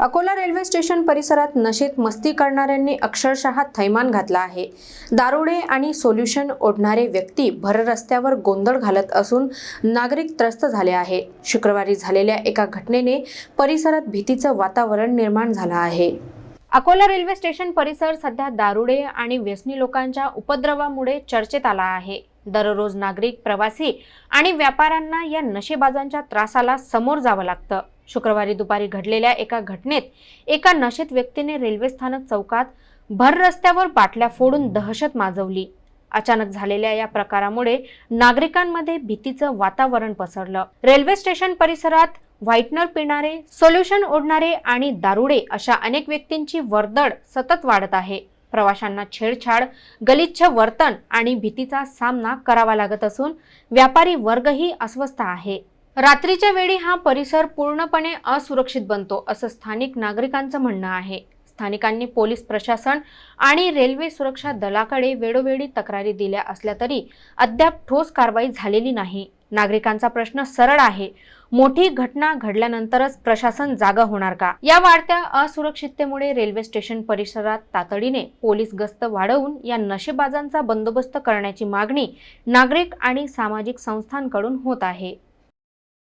Akola railway station परिसरात नशेत मस्ती करणाऱ्यांनी अक्षरशः थैमान घातला आहे. दारुडे आणि सोल्युशन ओढणारे व्यक्ती भर रस्त्यावर गोंधळ घालत असून नागरिक त्रस्त झाले आहेत शुक्रवारी झालेल्या एका घटनेने परिसरात भीतीचं वातावरण निर्माण झालं आहे. अकोला रेल्वे स्टेशन परिसर सध्या दारुडे आणि व्यसनी लोकांच्या उपद्रवामुळे चर्चेत आला आहे. दररोज नागरिक प्रवासी आणि व्यापाऱ्यांना या नशेबाजांच्या त्रासाला समोर जावं लागतं. शुक्रवारी दुपारी घडलेल्या एका घटनेत एका नशेत व्यक्तीने रेल्वे स्थानक चौकात भर रस्त्यावर बाटल्या फोडून दहशत माजवली. अचानक झालेल्या या प्रकारामुळे नागरिकांमध्ये भीतीचं वातावरण पसरलं. रेल्वे स्टेशन परिसरात व्हाईटनर पिणारे सोल्युशन ओढणारे आणि दारुडे अशा अनेक व्यक्तींची वर्दळ सतत वाढत आहे. प्रवाशांना छेडछाड गलिच्छ वर्तन आणि भीतीचा सामना करावा लागत असून व्यापारी वर्गही अस्वस्थ आहे. रात्रीच्या वेळी हा परिसर पूर्णपणे असुरक्षित बनतो असं स्थानिक नागरिकांचं म्हणणं आहे. स्थानिकांनी पोलीस प्रशासन आणि रेल्वे सुरक्षा दलाकडे वेळोवेळी तक्रारी दिल्या असल्या तरी अद्याप ठोस कारवाई झालेली नाही. नागरिकांचा प्रश्न सरळ आहे मोठी घटना घडल्यानंतरच प्रशासन जागा होणार का? या वाढत्या असुरक्षिततेमुळे रेल्वे स्टेशन परिसरात तातडीने पोलीस गस्त वाढवून या नशेबाजांचा बंदोबस्त करण्याची मागणी नागरिक आणि सामाजिक संस्थांकडून होत आहे.